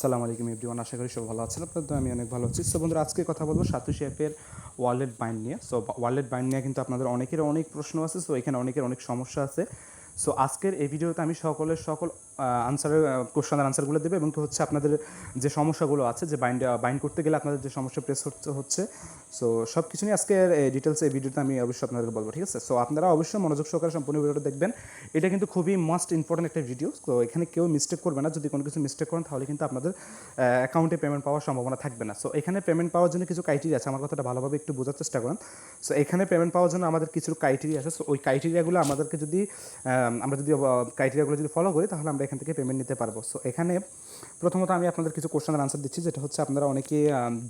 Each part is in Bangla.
সালাম আলাইকুম এভরিওয়ান, আশা করি সব ভালো আছেন। আপনাদের আমি অনেক ভালো আছি। সো বন্ধুরা, আজকে কথা বলব সাতুষি অ্যাপের ওয়ালেট বাইন্ড নিয়ে। সো ওয়ালেট বাইন্ড নিয়ে কিন্তু আপনাদের অনেকের অনেক প্রশ্ন আছে, সো এখানে অনেকের অনেক সমস্যা আছে। সো আজকের এই ভিডিওতে আমি সকলের সকল আনসারের কোশ্চেনের আনসারগুলো দেবে এবং কি হচ্ছে আপনাদের যে সমস্যাগুলো আছে, যে বাইন্ড বাইন্ড করতে গেলে আপনাদের যে সমস্যা প্রেস হচ্ছে হচ্ছে। সো সব কিছু নিয়ে আজকের ডিটেলস এই ভিডিওতে আমি অবশ্যই আপনাদেরকে বলব, ঠিক আছে? সো আপনারা অবশ্যই মনোযোগ সহকারে সম্পূর্ণ ভিডিওটা দেখবেন। এটা কিন্তু খুবই মোস্ট ইম্পর্টেন্ট একটা ভিডিও তো এখানে কেউ মিস্টেক করবে না। যদি কোনো কিছু মিস্টেক করেন, তাহলে কিন্তু আপনাদের অ্যাকাউন্টে পেমেন্ট পাওয়ার সম্ভাবনা থাকবে না। সো এখানে পেমেন্ট পাওয়ার জন্য কিছু ক্রাইটেরিয়া আছে। আমার কথাটা ভালোভাবে একটু বোঝার চেষ্টা করেন। সো এখানে পেমেন্ট পাওয়ার জন্য আমাদের কিছু ক্রাইটেরিয়া আছে। সো ওই ক্রাইটেরিয়াগুলো আমাদেরকে যদি আমরা যদি ক্রাইটেরিয়াগুলো যদি ফলো করি, তাহলে আমরা এখান থেকে পেমেন্ট নিতে পারব। সো এখানে প্রথমত আমি আপনাদের কিছু কোশ্চেনের আনসার দিচ্ছি, যেটা হচ্ছে আপনারা অনেকে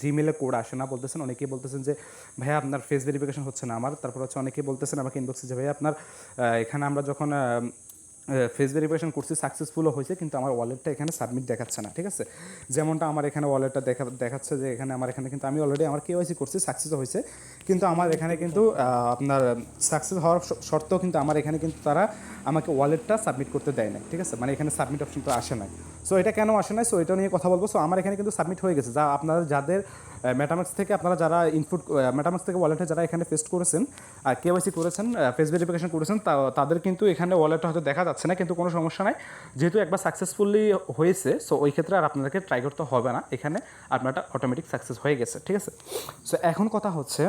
জিমেলে কোড আসে না বলতেছেন, অনেকেই বলতেছেন যে, ভাইয়া, আপনার ফেস ভেরিফিকেশন হচ্ছে না আমার। তারপর হচ্ছে অনেকে বলতেছেন আমাকে ইনবক্সে যে, ভাইয়া, আপনার এখানে আমরা যখন ফেস ভেরিফিকেশন করছি সাকসেসফুলও হয়েছে, কিন্তু আমার ওয়ালেটটা এখানে সাবমিট দেখাচ্ছে না। ঠিক আছে? যেমনটা আমার এখানে ওয়ালেটটা দেখা, দেখাচ্ছে যে, এখানে আমার এখানে কিন্তু আমি অলরেডি আমার কেওয়াইসি করছি সাকসেসও হয়েছে। কিন্তু আমার এখানে কিন্তু আপনার সাকসেস হওয়ার শর্তেও কিন্তু আমার এখানে কিন্তু তারা আমাকে ওয়ালেটটা সাবমিট করতে দেয় না ঠিক আছে? মানে এখানে সাবমিট অপশনটা আসে নাই। সো এটা কেন আসে নাই? সো এটা নিয়ে কথা বলব। সো আমার এখানে কিন্তু সাবমিট হয়ে গেছে। যা আপনারা যাদের মেটামাক্স থেকে আপনারা যারা ইনপুট মেটামাক্স থেকে ওয়ালেটে যারা এখানে পেস্ট করেছেন আর কেওয়াইসি করেছেন ফেস ভেরিফিকেশন করেছেন, তা- তাদের কিন্তু এখানে ওয়ালেটটা হয়তো দেখা যাচ্ছে না, কিন্তু কোনো সমস্যা নাই। যেহেতু একবার সাকসেসফুলি হয়েছে সো ওই ক্ষেত্রে আর আপনাদেরকে ট্রাই করতে হবে না। এখানে আপনারটা অটোমেটিক সাকসেস হয়ে গেছে, ঠিক আছে? সো এখন কথা হচ্ছে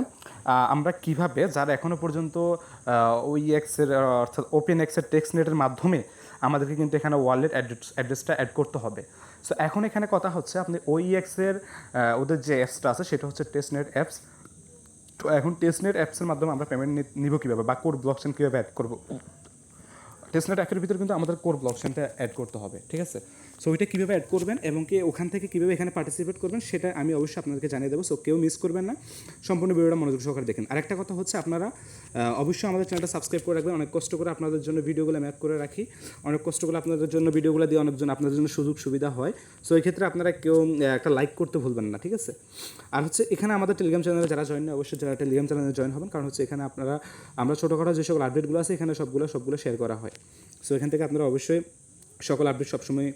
আমরা কীভাবে যারা এখনও পর্যন্ত ওই এক্সের অর্থাৎ ওপেন এক্সের টেক্সট নেটের মাধ্যমে আমাদেরকে কিন্তু এখানে ওয়ালেট অ্যাড্রেস অ্যাড্রেসটা অ্যাড করতে হবে। সো এখন এখানে কথা হচ্ছে আপনি ওই এক্সের ওদের যে অ্যাপসটা আছে, সেটা হচ্ছে টেস্ট নেট অ্যাপস তো এখন টেস্ট নেট অ্যাপসের মাধ্যমে আমরা পেমেন্ট নিব কীভাবে বা কোড ব্লকচেন কীভাবে অ্যাড করব? টেস্টনেট অ্যাপের ভিতরে কিন্তু আমাদের কোর ব্লকচেনটা অ্যাড করতে হবে, ঠিক আছে? সো ওইটা কীভাবে অ্যাড করবেন এবং কি ওখান থেকে কীভাবে এখানে পার্টিসিপেট করবেন, সেটা আমি অবশ্যই আপনাদেরকে জানিয়ে দেবো। সো কেউ মিস করবেন না। সম্পূর্ণ ভিডিওটা মনোযোগ সহকারে দেখেন। আরেকটা কথা হচ্ছে আপনারা অবশ্যই আমাদের চ্যানেলটা সাবস্ক্রাইব করে রাখবেন। অনেক কষ্ট করে আপনাদের জন্য ভিডিওগুলো ম্যাপ করে রাখি। অনেক কষ্ট করে আপনাদের জন্য ভিডিওগুলো দিয়ে অনেকজন, আপনাদের জন্য সুযোগ সুবিধা হয়। সো এই ক্ষেত্রে আপনারা কেউ একটা লাইক করতে ভুলবেন না, ঠিক আছে? আর হচ্ছে, এখানে আমাদের টেলিগ্রাম চ্যানেলে যারা জয়েন অবশ্যই যারা টেলিগ্রাম চ্যানেলে জয়েন হবেন। কারণ হচ্ছে, এখানে আপনারা, আমরা ছোটোখাটো যে সকল আপডেটগুলো আছে, এখানে সবগুলো সবগুলো শেয়ার করা হয়। সো এখান থেকে আপনারা অবশ্যই সকল আপডেট সবসময়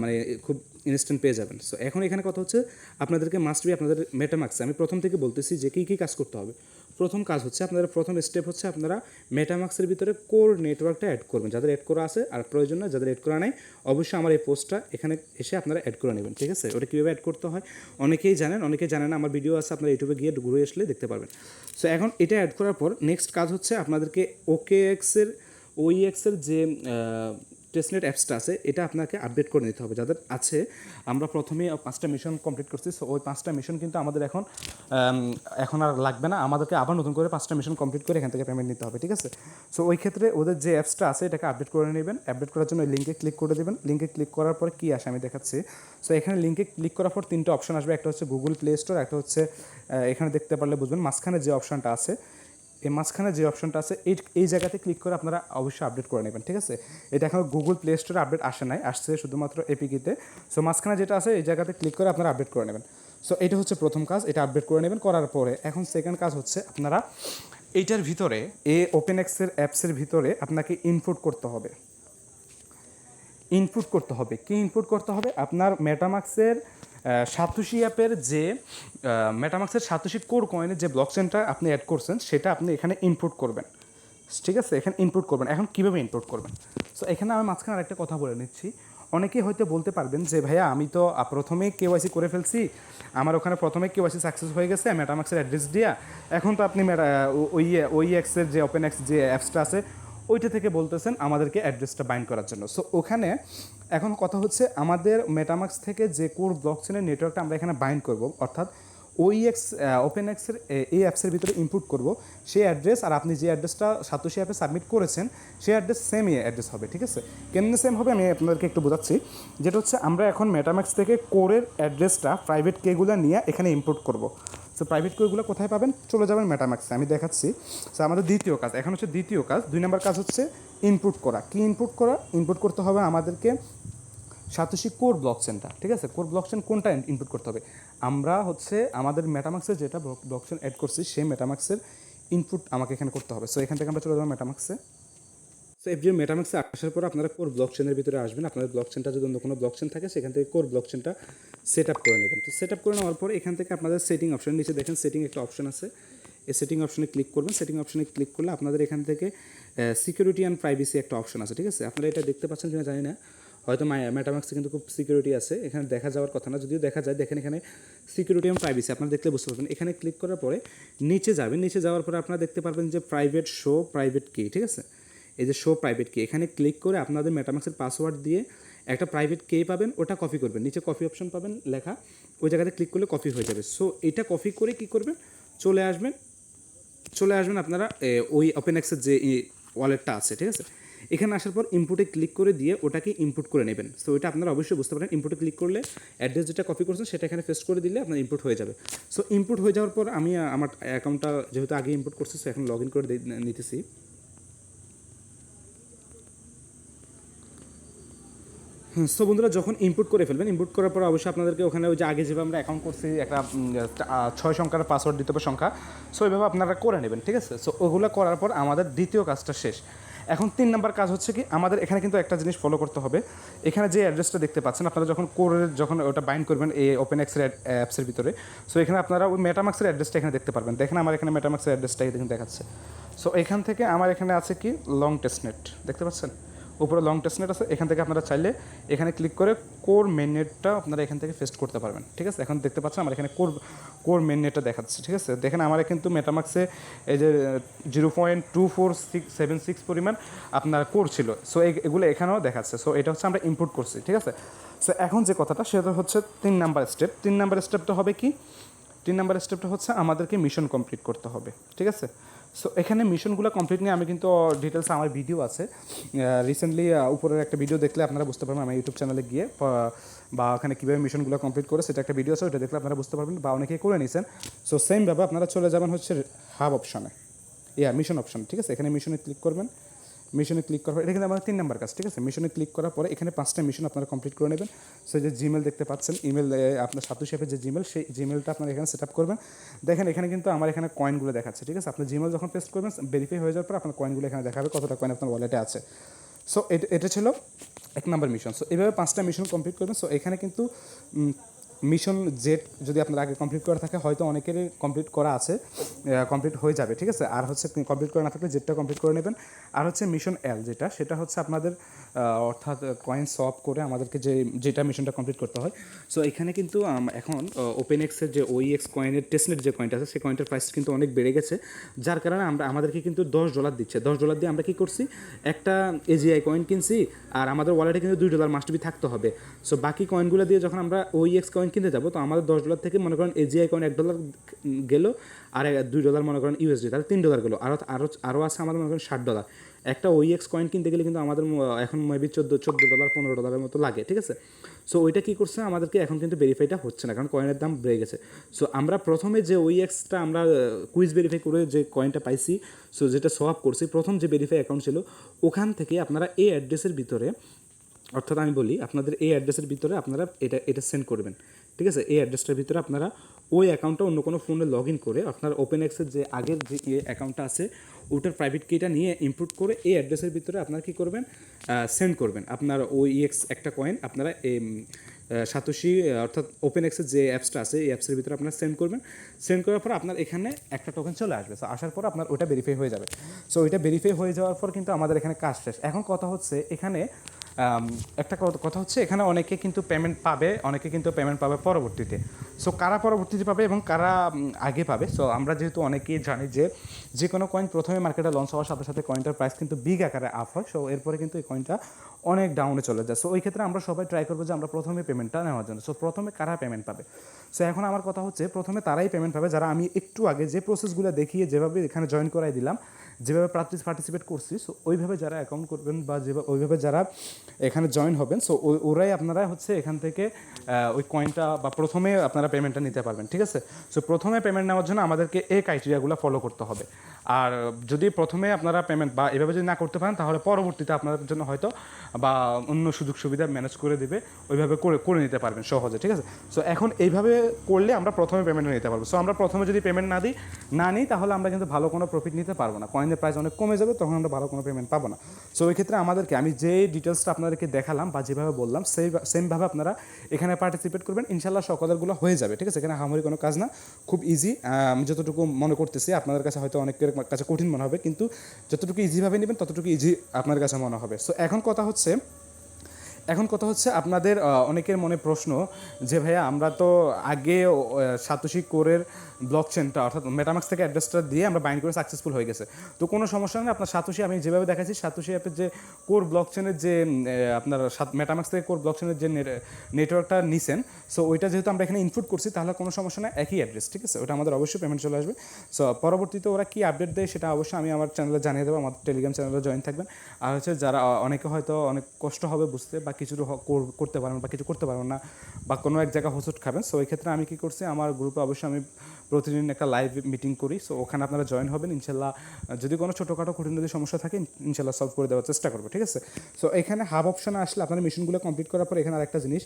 মানে খুব ইনস্ট্যান্ট পেয়ে যাবেন। সো এখন এখানে কথা হচ্ছে, আপনাদেরকে মাস্ট বি আপনাদের মেটামাক্সে আমি প্রথম থেকে বলতেছি যে কী কী কাজ করতে হবে। প্রথম কাজ হচ্ছে, আপনাদের প্রথম স্টেপ হচ্ছে আপনারা মেটামাক্সের ভিতরে কোর নেটওয়ার্কটা অ্যাড করবেন। যাদের অ্যাড করা আছে, আর প্রয়োজন না যাদের অ্যাড করা নাই, অবশ্যই আমার এই পোস্টটা এখানে এসে আপনারা অ্যাড করে নেবেন, ঠিক আছে? ওটা কীভাবে অ্যাড করতে হয়, অনেকেই জানেন অনেকেই জানেন আমার ভিডিও আছে, আপনারা ইউটিউবে গিয়ে ঘুরে আসলে দেখতে পারবেন। সো এখন এটা অ্যাড করার পর নেক্সট কাজ হচ্ছে, আপনাদেরকে ওকে এক্সের ওই এক্সের যে টেস্টনেট অ্যাপসটা আছে, এটা আপনাকে আপডেট করে নিতে হবে। যাদের আছে, আমরা প্রথমে পাঁচটা মিশন কমপ্লিট করছি সো ওই পাঁচটা মিশন কিন্তু আমাদের এখন এখন আর লাগবে না। আমাদেরকে আবার নতুন করে পাঁচটা মিশন কমপ্লিট করে এখান থেকে পেমেন্ট নিতে হবে, ঠিক আছে? সো ওই ক্ষেত্রে ওদের যে অ্যাপসটা আছে, এটাকে আপডেট করে নেবেন। আপডেট করার জন্য লিঙ্কে ক্লিক করে দেবেন। লিঙ্কে ক্লিক করার পর কী আসে আমি দেখাচ্ছি। সো এখানে লিঙ্কে ক্লিক করার পর তিনটা অপশন আসবে। একটা হচ্ছে গুগল প্লে স্টোর একটা হচ্ছে এখানে দেখতে পারলে বুঝবেন। মাঝখানে যে অপশনটা আছে এই মাঝখানে যে অপশনটা আছে, এই এই জায়গাতে ক্লিক করে আপনারা অবশ্যই আপডেট করে নেবেন, ঠিক আছে? এটা এখন গুগল প্লে স্টোরে আপডেট আসে নাই, আসছে শুধুমাত্র এপিকিতে সো মাঝখানে যেটা আছে, এই জায়গাতে ক্লিক করে আপনারা আপডেট করে নেবেন। সো এটা হচ্ছে প্রথম কাজ, এটা আপডেট করে নেবেন, করার পরে এখন সেকেন্ড কাজ হচ্ছে আপনারা এইটার ভিতরে এ ওপেন এক্সের অ্যাপসের ভিতরে আপনাকে ইনপুট করতে হবে। ইনপুট করতে হবে। কি ইনপুট করতে হবে? আপনার মেটামাক্সের সাতুশি অ্যাপের যে মেটামাক্সের সাতুশি কোর কয়েনের যে ব্লক চেনটা আপনি অ্যাড করছেন সেটা আপনি এখানে ইনপুট করবেন। ঠিক আছে? এখানে ইনপুট করবেন। এখন কীভাবে ইনপুট করবেন? সো এখানে আমি মাঝখানে আরেকটা কথা বলে নিচ্ছি। অনেকেই হয়তো বলতে পারবেন যে ভাইয়া আমি তো আহ, প্রথমেই কেওয়াইসি করে ফেলছি। আমার ওখানে প্রথমে কেওয়াইসি সাকসেস হয়ে গেছে মেটামাক্সের অ্যাড্রেস দিয়া। এখন তো আপনি ওই ওই অ্যাক্সের যে ওপেন অ্যাক্স যে অ্যাপসটা আছে ওইটা থেকে বলতেছেন আমাদেরকে অ্যাড্রেসটা বাইন্ড করার জন্য। সো ওখানে এখন কথা হচ্ছে আমাদের মেটামাক্স থেকে যে কোর ব্লক চেনের নেটওয়ার্কটা আমরা এখানে বাইন্ড করব, অর্থাৎ ওই এক্স ওপেন এক্সের এই অ্যাপসের ভিতরে ইনপুট করব। সেই অ্যাড্রেস আর আপনি যে অ্যাড্রেসটা সাতোশি অ্যাপে সাবমিট করেছেন, সেই অ্যাড্রেস সেম অ্যাড্রেস হবে, ঠিক আছে? কেমনে সেম হবে আমি আপনাদেরকে একটু বোঝাচ্ছি। যেটা হচ্ছে আমরা এখন মেটাম্যাক্স থেকে কোরের অ্যাড্রেসটা প্রাইভেট কেগুলো নিয়ে এখানে ইনপুট করব। সো প্রাইভেট কেগুলো কোথায় পাবেন? চলে যাবেন মেটাম্যাক্সে আমি দেখাচ্ছি। সো আমাদের দ্বিতীয় কাজ। এখন হচ্ছে দ্বিতীয় কাজ। দুই নম্বর কাজ হচ্ছে ইনপুট করা। কি ইনপুট করা? ইনপুট করতে হবে আমাদেরকে সাতোশি কোর ব্লক চেনটা ঠিক আছে? কোর ব্লক চেন কোনটা ইনপুট করতে হবে? আমরা হচ্ছে আমাদের মেটামাক্সের যেটা ব্লক চেন অ্যাড করছি, সেই মেটামাক্সের ইনপুট আমাকে এখানে করতে হবে। সো এখান থেকে আমরা চলে যাব মেটামাক্সে তো এফডিএ মেটামাক্সে আসার পর আপনারা কোর ব্লক চেনের ভিতরে আসবেন। আপনাদের ব্লক চেনটা যদি অন্য কোনো ব্লক চেন থাকে, সেখান থেকে কোর ব্লক চেনটা সেট আপ করে নেবেন। তো সেট আপ করে নেওয়ার পর এখান থেকে আপনাদের সেটিং অপশন নিচে দেখেন সেটিং একটা অপশন আছে। এই সেটিং অপশনে ক্লিক করবেন। সেটিং অপশনে ক্লিক করলে আপনাদের এখান থেকে সিকিউরিটি অ্যান্ড প্রাইভেসি একটা অপশন আছে, ঠিক আছে? আপনারা এটা দেখতে পাচ্ছেন কিনা জানি না। হয়তো মেটামাক্সে কিন্তু খুব সিকিউরিটি আছে। এখানে দেখা যাওয়ার কথা না, যদিও দেখা যায়। দেখেন এখানে সিকিউরিটি অ্যান্ড প্রাইভেসি আপনারা দেখলে বুঝতে পারবেন। এখানে ক্লিক করার পরে নিচে যাবেন। নিচে যাওয়ার পরে আপনারা দেখতে পারবেন যে প্রাইভেট শো প্রাইভেট কি ঠিক আছে? এই যে শো প্রাইভেট কি এখানে ক্লিক করে আপনাদের মেটামাক্সের পাসওয়ার্ড দিয়ে একটা প্রাইভেট কে পাবেন, ওটা কপি করবেন। নিচে কপি অপশন পাবেন লেখা, ওই জায়গাতে ক্লিক করলে কপি হয়ে যাবে। সো এটা কপি করে কি করবেন? চলে আসবেন চলে আসবেন আপনারা ওই ওপেন অ্যাক্সের যে ওয়ালেটটা আছে, ঠিক আছে? এখানে আসার পর ইনপুটে ক্লিক করে দিয়ে ওটাকে ইনপুট করে নেবেন। সো এটা আপনারা অবশ্যই বুঝতে পারেন। ইনপুটে ক্লিক করলে অ্যাড্রেস যেটা কপি করছেন, সেটা এখানে পেস্ট করে দিলে আপনার ইনপুট হয়ে যাবে। সো ইনপুট হয়ে যাওয়ার পর আমি, আমার অ্যাকাউন্টটা যেহেতু আগে ইনপুট করছি সো এখন লগ ইন করে নিতেছি। সো বন্ধুরা, যখন ইনপুট করে ফেলবেন ইনপুট করার পর অবশ্যই আপনাদেরকে ওখানে ওই যে আগে যেভাবে আমরা অ্যাকাউন্ট করছি, একটা ছয় সংখ্যার পাসওয়ার্ড দিতে হবে সংখ্যা সো এইভাবে আপনারা করে নেবেন, ঠিক আছে? সো ওগুলো করার পর আমাদের দ্বিতীয় কাজটা শেষ। এখন তিন নাম্বার কাজ হচ্ছে কি, আমাদের এখানে কিন্তু একটা জিনিস ফলো করতে হবে। এখানে যে অ্যাড্রেসটা দেখতে পাচ্ছেন, আপনারা যখন কোরের যখন ওটা বাইন্ড করবেন এই ওপেন এক্সের অ্যাপসের ভিতরে সো এখানে আপনারা ওই মেটামাক্সের অ্যাড্রেসটা এখানে দেখতে পারবেন। দেখেন আমার এখানে মেটামাক্সের অ্যাড্রেসটা এখানে দেখাচ্ছে। সো এখান থেকে আমার এখানে আছে কি লং টেস্টনেট দেখতে পাচ্ছেন? উপরে লং টেস্টনেট আছে, এখান থেকে আপনারা চাইলে এখানে ক্লিক করে কোর মেন নেটটা আপনারা এখান থেকে ফেস্ট করতে পারবেন, ঠিক আছে? এখন দেখতে পাচ্ছেন আমার এখানে কোর কোর মেন নেটটা দেখাচ্ছে, ঠিক আছে? দেখেন আমার কিন্তু মেটামাক্সে এই যে zero point two four six seven six পরিমাণ আপনার কোর ছিল। সো এগুলো এখানেও দেখাচ্ছে। সো এটা হচ্ছে আমরা ইনপুট করছি, ঠিক আছে? সো এখন যে কথাটা, সেটা হচ্ছে তিন নাম্বার স্টেপ তিন নাম্বার স্টেপটা হবে কি? তিন নাম্বার স্টেপটা হচ্ছে আমাদেরকে মিশন কমপ্লিট করতে হবে, ঠিক আছে? সো এখানে মিশনগুলো কমপ্লিট নিয়ে আমি কিন্তু ডিটেলস আমার ভিডিও আছে। রিসেন্টলি উপরের একটা ভিডিও দেখলে আপনারা বুঝতে পারবেন আমার ইউটিউব চ্যানেলে গিয়ে বা ওখানে কীভাবে মিশনগুলো কমপ্লিট করে সেটা একটা ভিডিও আছে, ওইটা দেখলে আপনারা বুঝতে পারবেন, বা অনেকেই করে নিয়েছেন সো সেমভাবে আপনারা চলে যাবেন হচ্ছে হাব অপশনে ইয়া মিশন অপশন ঠিক আছে? এখানে মিশনে ক্লিক করবেন। মিশনে ক্লিক করার পর, এটা কিন্তু আমার তিন নাম্বার কাজ, ঠিক আছে? মিশনে ক্লিক করার পরে এখানে পাঁচটা মিশন আপনারা কমপ্লিট করে নেবেন। সো যে জিমেল দেখতে পাচ্ছেন ইমেল আপনার সাতু শেপের যে জিমেল সেই জিমেলটা আপনারা এখানে সেট আপ করবেন। দেখেন, এখানে কিন্তু আমার এখানে কয়েনগুলো দেখাচ্ছে, ঠিক আছে? আপনি জিমেল যখন পেস্ট করবেন ভেরিফাই হয়ে যাওয়ার পর আপনার কয়েনগুলো এখানে দেখাবে কতটা কয়েন আপনার ওয়ালেটে আছে। সো এটা ছিল এক নাম্বার মিশন সো এইভাবে পাঁচটা মিশন কমপ্লিট করবেন। সো এখানে কিন্তু মিশন জেড যদি আপনার আগে কমপ্লিট করা থাকে, হয়তো অনেকেরই কমপ্লিট করা আছে কমপ্লিট হয়ে যাবে, ঠিক আছে? আর হচ্ছে কমপ্লিট করা না থাকলে জেটটা কমপ্লিট করে নেবেন। আর হচ্ছে মিশন এল যেটা, সেটা হচ্ছে আপনাদের অর্থাৎ কয়েন সলভ করে আমাদেরকে যে, যেটা মিশনটা কমপ্লিট করতে হয়। সো এখানে কিন্তু এখন ওপেন এক্সের যে ওই এক্স কয়েনের টেস্টনেট যে কয়েনটা আছে, সেই কয়েনটার প্রাইস কিন্তু অনেক বেড়ে গেছে। যার কারণে আমরা, আমাদেরকে কিন্তু দশ ডলার দিচ্ছে। দশ ডলার দিয়ে আমরা কী করছি? একটা এজিআই কয়েন কিনছি, আর আমাদের ওয়ালেটে কিন্তু দুই ডলার মাস্ট বি থাকতে হবে। সো বাকি কয়েনগুলো দিয়ে যখন আমরা ওই এক্স কয়েন কিনতে যাব, তো আমাদের দশ ডলার থেকে মনে করেন এজিআই কয়েন এক ডলার গেল, আর দুই ডলার মনে করেন ইউএসডি তাহলে তিন ডলার গেলো। আরও আরও আরও আছে আমাদের মনে করেন ষাট ডলার একটা ওই এক্স কয়েন কিনতে গেলে কিন্তু আমাদের এখন মেবি চোদ্দ চোদ্দ ডলার পনেরো ডলারের মতো লাগে, ঠিক আছে? সো ওইটা কী করছে, আমাদেরকে এখন কিন্তু ভেরিফাইটা হচ্ছে না, কারণ কয়েনের দাম বেড়ে গেছে। সো আমরা প্রথমে যে ওই এক্সটা আমরা কুইজ ভেরিফাই করে যে কয়েনটা পাইছি সো যেটা সোয়াপ করছি, প্রথম যে ভেরিফাই অ্যাকাউন্ট ছিল, ওখান থেকে আপনারা এই অ্যাড্রেসের ভিতরে অর্থাৎ আমি বলি আপনাদের এই অ্যাড্রেসের ভিতরে আপনারা এটা এটা সেন্ড করবেন। ঠিক আছে? এই অ্যাড্রেসটার ভিতরে আপনারা ওই অ্যাকাউন্টটা অন্য কোনো ফোনে লগ ইন করে আপনার ওপেন এক্সের যে আগের যে অ্যাকাউন্টটা আছে, ওটার প্রাইভেট কিটা নিয়ে ইনপুট করে এই অ্যাড্রেসের ভিতরে আপনারা কী করবেন? সেন্ড করবেন। আপনার ওই এক্স একটা কয়েন আপনারা এই সাতোশি অর্থাৎ ওপেন এক্সের যে অ্যাপসটা আছে, এই অ্যাপসের ভিতরে আপনারা সেন্ড করবেন। সেন্ড করার পর আপনার এখানে একটা টোকেন চলে আসবে। সো আসার পর আপনার ওটা ভেরিফাই হয়ে যাবে। সো ওইটা ভেরিফাই হয়ে যাওয়ার পর কিন্তু আমাদের এখানে কাজ শেষ। এখন কথা হচ্ছে এখানে একটা কথা- হচ্ছে, এখানে অনেকে কিন্তু পেমেন্ট পাবে, অনেকে কিন্তু পেমেন্ট পাবে পরবর্তীতে। সো কারা পরবর্তীতে পাবে এবং কারা আগে পাবে? সো আমরা যেহেতু অনেকেই জানি যে যে কোনো কয়েন প্রথমে মার্কেটে লঞ্চ হওয়ার সাথে সাথে কয়েনটার প্রাইস কিন্তু বিগ আকারে আপ হয়। সো এরপরে কিন্তু এই কয়েনটা অনেক ডাউনে চলে যায়। সো ওই ক্ষেত্রে আমরা সবাই ট্রাই করব যে, আমরা প্রথমে পেমেন্টটা নেওয়ার জন্য। সো প্রথমে কারা পেমেন্ট পাবে? সো এখন আমার কথা হচ্ছে, প্রথমে তারাই পেমেন্ট পাবে। যারা আমি একটু আগে যে প্রসেসগুলো দেখিয়ে যেভাবে এখানে জয়েন করাই দিলাম যেভাবে পার্টিসিপেট করছি সো ওইভাবে যারা অ্যাকাউন্ট করবেন বা যেভাবে ওইভাবে যারা এখানে জয়েন হবেন সো ওরাই আপনারা হচ্ছে এখান থেকে ওই কয়েনটা বা প্রথমে আপনারা পেমেন্টটা নিতে পারবেন, ঠিক আছে? সো প্রথমে পেমেন্ট নেওয়ার জন্য আমাদেরকে এই ক্রাইটেরিয়াগুলো ফলো করতে হবে। আর যদি প্রথমে আপনারা পেমেন্ট বা এভাবে যদি না করতে পারেন, তাহলে পরবর্তীতে আপনাদের জন্য হয়তো বা অন্য সুযোগ সুবিধা ম্যানেজ করে দেবে, ওইভাবে করে করে নিতে পারবেন সহজে, ঠিক আছে? সো এখন এইভাবে করলে আমরা প্রথমে পেমেন্ট নিতে পারব। সো আমরা প্রথমে যদি পেমেন্ট না দিই, না নিই, তাহলে আমরা কিন্তু ভালো কোনো প্রফিট নিতে পারব না। কয়েনের প্রাইস অনেক কমে যাবে, তখন আমরা ভালো কোনো পেমেন্ট পাবো না। সো ওই ক্ষেত্রে আমাদেরকে আমি যে ডিটেলসটা আপনাদেরকে দেখালাম বা যেভাবে বললাম, সেই সেমভাবে আপনারা এখানে পার্টিসিপেট করবেন। ইনশাল্লাহ সকলেরগুলো হয়ে যাবে, ঠিক আছে? এখানে হামারি কোনো কাজ না, খুব ইজি আমি যতটুকু মনে করতেছি, আপনাদের কাছে হয়তো অনেকের কাছে কঠিন মনে হবে, কিন্তু যতটুকু ইজিভাবে নেবেন, ততটুকু ইজি আপনার কাছে মনে হবে। সো এখন কথা হচ্ছে এখন কথা হচ্ছে আপনাদের অনেকের মনে প্রশ্ন যে ভাইয়া আমরা তো আগে সাতোশি কোরের ব্লক চেনটা অর্থাৎ মেটামাক্স থেকে অ্যাড্রেসটা দিয়ে আমরা বাইন্ড করে সাকসেসফুল হয়ে গেছে। তো কোনো সমস্যা নেই, আপনার সাতোশি আমি যেভাবে দেখাচ্ছি, সাতোশি অ্যাপের যে কোর ব্লক চেনের যে আপনার মেটামাক্স থেকে কোর ব্লক চেনের যে নেটওয়ার্কটা নিছেন সো ওইটা যেহেতু আমরা এখানে ইনপুট করছি, তাহলে কোনো সমস্যা নেই, একই অ্যাড্রেস ঠিক আছে? ওটা আমাদের অবশ্যই পেমেন্ট চলে আসবে। সো পরবর্তীতে ওরা কী আপডেট দেয় সেটা অবশ্যই আমি আমার চ্যানেলে জানিয়ে দেবো, আমাদের টেলিগ্রাম চ্যানেলে জয়েন থাকবেন। আর হচ্ছে যারা অনেকে হয়তো অনেক কষ্ট হবে বুঝতে বা কিছু করতে পারবেন বা কিছু করতে পারবেন না বা কোনো এক জায়গায় হোসট খাবেন। সো এই ক্ষেত্রে আমি কী করছি, আমার গ্রুপে অবশ্যই আমি প্রতিদিন একটা লাইভ মিটিং করি সো ওখানে আপনারা জয়েন হবেন, ইনশাল্লাহ যদি কোনো ছোটোখাটো কঠিন যদি সমস্যা থাকে ইনশাল্লাহ সলভ করে দেওয়ার চেষ্টা করব, ঠিক আছে? সো এখানে হাব অপশনে আসলে আপনার মিশনগুলো কমপ্লিট করার পর এখানে আরেকটা জিনিস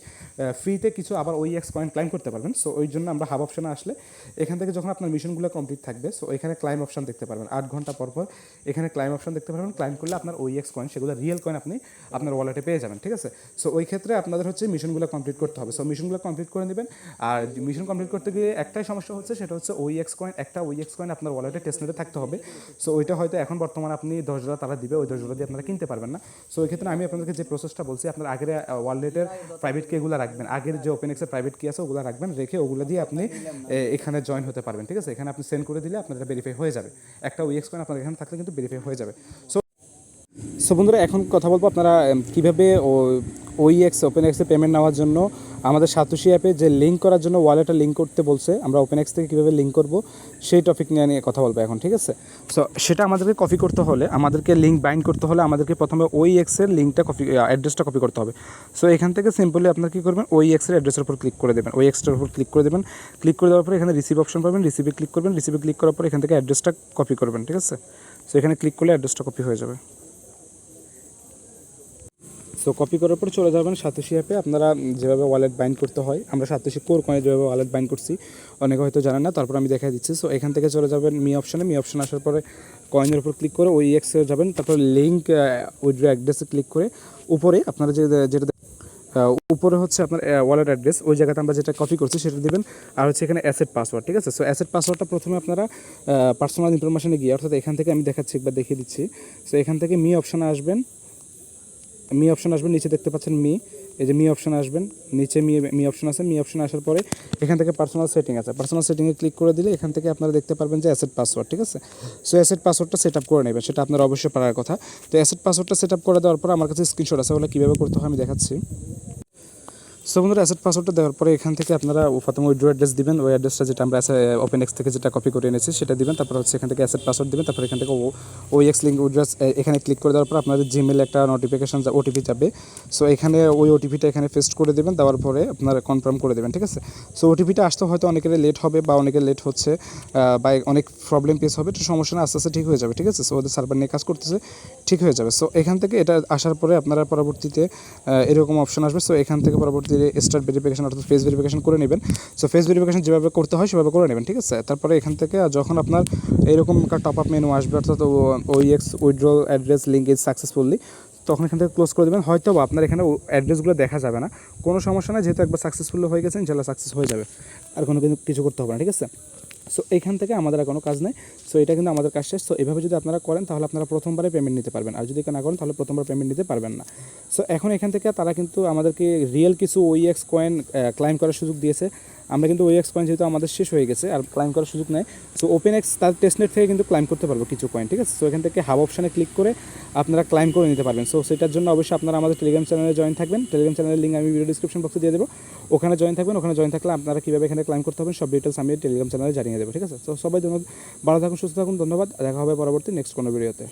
ফ্রিতে কিছু আবার ওই এক্স পয়েন্ট ক্লাইম করতে পারবেন সো ওই জন্য আমরা হাব অপশনে আসলে এখান থেকে যখন আপনার মিশনগুলো কমপ্লিট থাকবে সো এখানে ক্লাইম অপশন দেখতে পারবেন, আট ঘণ্টা পর পর এখানে ক্লাইম অপশন দেখতে পারবেন ক্লাইম করলে আপনার ওই এক্স কয়েন সেগুলো রিয়েল কয়েন আপনি আপনার ওয়ালেটে পেয়ে যাবেন, ঠিক আছে? সো ওই ক্ষেত্রে আপনাদের হচ্ছে মিশনগুলো কমপ্লিট করতে হবে সো মিশনগুলো কমপ্লিট করে নেবেন, আর মিশন কমপ্লিট করতে গিয়ে একটাই সমস্যা হচ্ছে, সেটা হচ্ছে ওই এক্স কয়েন একটা ওই এক্স কয়েন আপনার ওয়ালেটে টেস্টনেটে থাকতে হবে। সো ওইটা হয়তো এখন বর্তমানে আপনি দশ ডলার তারা দিবে, ওই দশ ডলার দিয়ে আপনারা কিনতে পারবেন না। সো ওই ক্ষেত্রে আমি আপনাদেরকে যে প্রসেসটা বলছি, আপনার আগের ওয়ালেটের প্রাইভেট কি এগুলো রাখবেন। আগের যে ওপেন এক্সের প্রাইভেট কি আছে, ওগুলো রাখবেন, রেখে ওগুলো দিয়ে আপনি এখানে জয়েন হতে পারবেন, ঠিক আছে? এখানে আপনি সেন্ড করে দিলে আপনার ভেরিফাই হয়ে যাবে। একটা ওই এক্স কয়েন আপনার এখানে থাকলে কিন্তু ভেরিফাই হয়ে যাবে। সো সো বন্ধুরা, এখন কথা বলব আপনারা কীভাবে ওই এক্স ওপেন এক্সে পেমেন্ট নেওয়ার জন্য আমাদের সাতোশি অ্যাপে যে লিঙ্ক করার জন্য ওয়ালেটটা লিঙ্ক করতে বলছে, আমরা ওপেন এক্স থেকে কীভাবে লিঙ্ক করব, সেই টপিক নিয়ে নিয়ে কথা বলব এখন, ঠিক আছে? সো সেটা আমাদেরকে কপি করতে হলে, আমাদেরকে লিঙ্ক বাইন্ড করতে হলে আমাদেরকে প্রথমে ওই এক্সের লিঙ্কটা কপি অ্যাড্রেসটা কপি করতে হবে। সো এখান থেকে সিম্পলি আপনার কী করবেন ওই এক্সের অ্যাড্রেসের উপর ক্লিক করে দেবেন। ওই এক্সটার উপর ক্লিক করে দেবেন। ক্লিক করে দেওয়ার পরে এখানে রিসিভ অপশন পাবেন রিসিভে ক্লিক করবেন রিসিভে ক্লিক করার পর এখান থেকে অ্যাড্রেসটা কপি করবেন, ঠিক আছে? সো এখানে ক্লিক করলে অ্যাড্রেসটা কপি হয়ে যাবে। সো কপি করার পর চলে যাবেন সাতোশি অ্যাপে আপনারা যেভাবে ওয়ালেট বাইন্ড করতে হয়, আমরা সাতোশি কোর কয়েনে যেভাবে ওয়ালেট বাইন্ড করছি, অনেকে হয়তো জানেন না, তারপর আমি দেখাই দিচ্ছি। সো এখান থেকে চলে যাবেন মি অপশানে মি অপশান আসার পরে কয়েনের উপর ক্লিক করে ওই এক্সে যাবেন। তারপর লিঙ্ক উইথড্র অ্যাড্রেসে ক্লিক করে উপরে আপনারা যে, যেটা উপরে হচ্ছে আপনার ওয়ালেট অ্যাড্রেস ওই জায়গাতে আমরা যেটা কপি করছি সেটা দেবেন। আর হচ্ছে এখানে অ্যাসেট পাসওয়ার্ড ঠিক আছে? সো অ্যাসেট পাসওয়ার্ডটা প্রথমে আপনারা পার্সোনাল ইনফরমেশনে গিয়ে, অর্থাৎ এখান থেকে আমি দেখাচ্ছি, একবার দেখিয়ে দিচ্ছি। সো এখান থেকে মি অপশনে আসবেন। মি অপশন আসবেন নিচে দেখতে পাচ্ছেন মি। এই যে মি অপশন আসবেন, নিচে মি মি অপশন আছে। মি অপশন আসার পরে এখান থেকে পার্সোনাল সেটিং আছে। পার্সোনাল সেটিংয়ে ক্লিক করে দিলে এখান থেকে আপনারা দেখতে পারবেন যে অ্যাসেট পাসওয়ার্ড ঠিক আছে? সো অ্যাসেট পাসওয়ার্ডটা সেট আপ করে নেবেন, সেটা আপনার অবশ্যই পারার কথা। তো অ্যাসেট পাসওয়ার্ডটা সেট আপ করে দেওয়ার পর আমার কাছে স্ক্রিনশট আছে বলে কীভাবে করতে হয় আমি দেখাচ্ছি। সো বন্ধুরা অ্যাসেট পাসওয়ার্ডটা দেওয়ার পরে এখান থেকে আপনারা প্রথমে উইড্রো অ্যাড্রেস দিবেন। ওই অ্যাড্রেসটা যেটা আমরা ওপেন এক্স থেকে যেটা কপি করে এনেছি, সেটা দিবেন। তারপর হচ্ছে এখান থেকে অ্যাসেট পাসওয়ার্ড দিবেন। তারপর এখান থেকে ওই এক্স লিঙ্ক উইড্রেস এখানে ক্লিক করে দেওয়ার পর আপনাদের জিমেলে একটা নোটিফিকেশন ওটিপি যাবে। সো এখানে ওই ওটিপিটা এখানে পেস্ট করে দেবেন। দেওয়ার পরে আপনারা কনফার্ম করে দেবেন, ঠিক আছে? সো ওটিপিটা আসতে হয়তো অনেকের লেট হবে বা অনেকের লেট হচ্ছে বা অনেক প্রবলেম ফেস হবে। তো সমস্যা না, আস্তে আস্তে ঠিক হয়ে যাবে, ঠিক আছে? সো ওদের সার্ভার নিয়ে কাজ করতেছে, ঠিক হয়ে যাবে। সো এখান থেকে এটা আসার পরে আপনারা পরবর্তীতে এরকম অপশন আসবে। সো এখান থেকে পরবর্তীতে স্টার্ট ভেরিফিকেশন অর্থাৎ ফেস ভেরিফিকেশন করে নেবেন। সো ফেস ভেরিফিকেশন যেভাবে করতে হয়, সেভাবে করে নেবেন, ঠিক আছে? তারপরে এখান থেকে যখন আপনার এরকম টপ আপ মেনু আসবে, অর্থাৎ ওই X withdraw address link is successfully তখন এখান থেকে ক্লোজ করে দেবেন। হয়তো বা আপনার এখানে অ্যাড্রেসগুলো দেখা যাবে না। কোনো সমস্যা না যেহেতু একবার সাকসেসফুল হয়ে গেছেন ইনশাল্লাহ সাকসেস হয়ে যাবে। আর কোনো কিছু করতে হবে না, ঠিক আছে? সো এখান থেকে আমাদের আর কোনো কাজ নেই। সো এটা কিন্তু আমাদের কাজ শেষ। সো এভাবে যদি আপনারা করেন, তাহলে আপনারা প্রথমবারে পেমেন্ট নিতে পারবেন। আর যদি না করেন, তাহলে প্রথমবার পেমেন্ট নিতে পারবেন না। সো এখন এখান থেকে তারা কিন্তু আমাদেরকে রিয়েল কিছু ওই এক্স কয়েন ক্লাইম করার সুযোগ দিয়েছে। আমরা কিন্তু ওই এক্স কয়েন যেহেতু আমাদের শেষ হয়ে গেছে, আর ক্লাইম করার সুযোগ নেই। সো ওপেন এক্স তার টেস্টনেট থেকে কিন্তু ক্লাইম করতে পারব কিছু কয়েন ঠিক আছে? সো এখান থেকে হাব অপশানে ক্লিক করে আপনারা ক্লাইম করে নিতে পারবেন। সো সেটার জন্য অবশ্যই আপনারা আমাদের টেলিগ্রাম চ্যানেলে জয়েন থাকবেন। টেলিগ্রাম চ্যানেলের লিঙ্ক আমি ভিডিও ডিসক্রিপশন বক্সে দিয়ে দেবো। ওখানে জয়েন থাকবেন, ওখানে জয়েন থাকলে আপনারা কীভাবে এখানে ক্লাইম করতে হবেন সব ডিটেলস আমি টেলিগ্রাম চ্যানেলে জানিয়ে দেবো, ঠিক আছে? তো সবাই ধন্যবাদ, ভালো থাকুন, সুস্থ থাকুন, ধন্যবাদ, দেখা হবে পরবর্তী নেক্সট কোনো ভিডিওতে